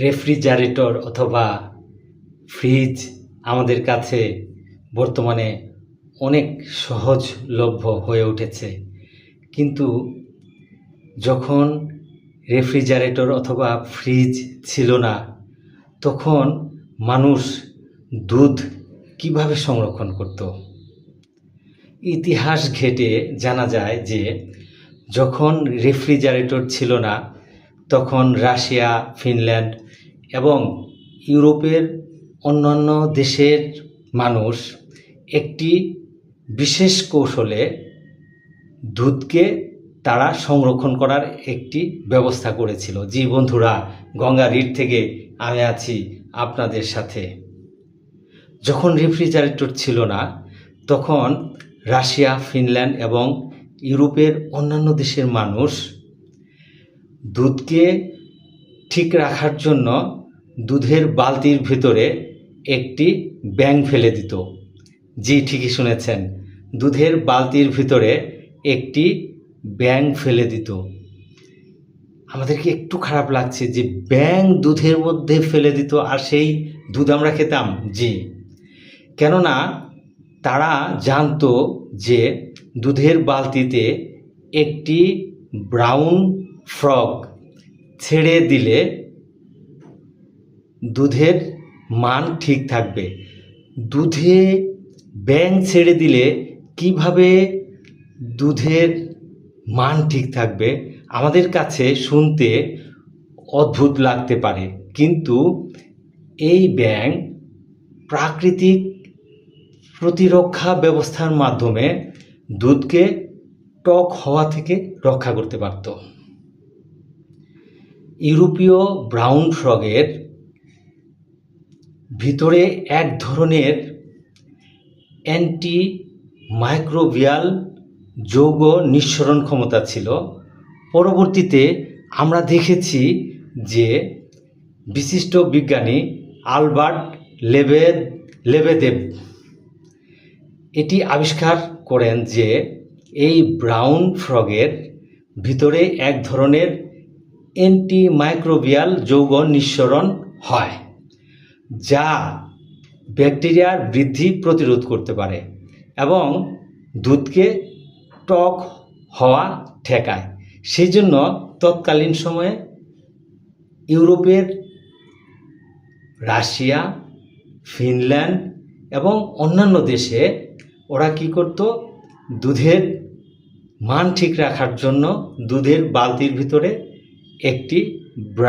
Refrigerator অথবা fridge আমাদের কাছে বর্তমানে অনেক সহজলভ্য হয়ে উঠেছে। কিন্তু যখন রেফ্রিজারেটর অথবা ফ্রিজ ছিল না, তখন মানুষ দুধ কীভাবে সংরক্ষণ করত? ইতিহাস ঘেটে জানা যায় যে, যখন রেফ্রিজারেটর ছিল না, তখন রাশিয়া, ফিনল্যান্ড এবং ইউরোপের অন্যান্য দেশের মানুষ একটি বিশেষ কৌশলে দুধকে তারা সংরক্ষণ করার একটি ব্যবস্থা করেছিল। জি বন্ধুরা, গঙ্গা রিট থেকে আমি আছি আপনাদের সাথে। যখন রেফ্রিজারেটর ছিল না, তখন রাশিয়া, ফিনল্যান্ড এবং ইউরোপের অন্যান্য দেশের মানুষ দুধকে ঠিক রাখার জন্য দুধের বালতির ভিতরে একটি ব্যাং ফেলে দিত। জি, ঠিকই শুনেছেন। দুধের বালতির ভিতরে একটি ব্যাং ফেলে দিত। আমাদেরকে একটু খারাপ লাগছে যে ব্যাং দুধের মধ্যে ফেলে দিত আর সেই দুধ আমরা খেতাম? জি। কেননা তারা জানতো যে দুধের বালতিতে একটি ব্রাউন ফ্রগ ছেড়ে দিলে দুধের মান ঠিক থাকবে। দুধে ব্যাং ছেড়ে দিলে কীভাবে দুধের মান ঠিক থাকবে? আমাদের কাছে শুনতে অদ্ভুত লাগতে পারে, কিন্তু এই ব্যাং প্রাকৃতিক প্রতিরক্ষা ব্যবস্থার মাধ্যমে দুধকে টক হওয়া থেকে রক্ষা করতে পারত। ইউরোপীয় ব্রাউন ফ্রগের ভিতরে এক ধরনের অ্যান্টি মাইক্রোবিয়াল যৌগ নিঃসরণ ক্ষমতা ছিল। পরবর্তীতে আমরা দেখেছি যে বিশিষ্ট বিজ্ঞানী আলবার্ট লেবে, লেবেদেব এটি আবিষ্কার করেন যে এই ব্রাউন ফ্রগের ভিতরে এক ধরনের অ্যান্টি মাইক্রোবিয়াল যৌগ নিঃসরণ হয়। যা ব্যাকটেরিয়ার বৃদ্ধি প্রতিরোধ করতে পারে এবং দুধকে টক হওয়া ঠেকায়। সেই জন্য তৎকালীন সময়ে ইউরোপের রাশিয়া, ফিনল্যান্ড এবং অন্যান্য দেশে ওরা কি করত? দুধের মান ঠিক রাখার জন্য দুধের বালতির ভিতরে একটি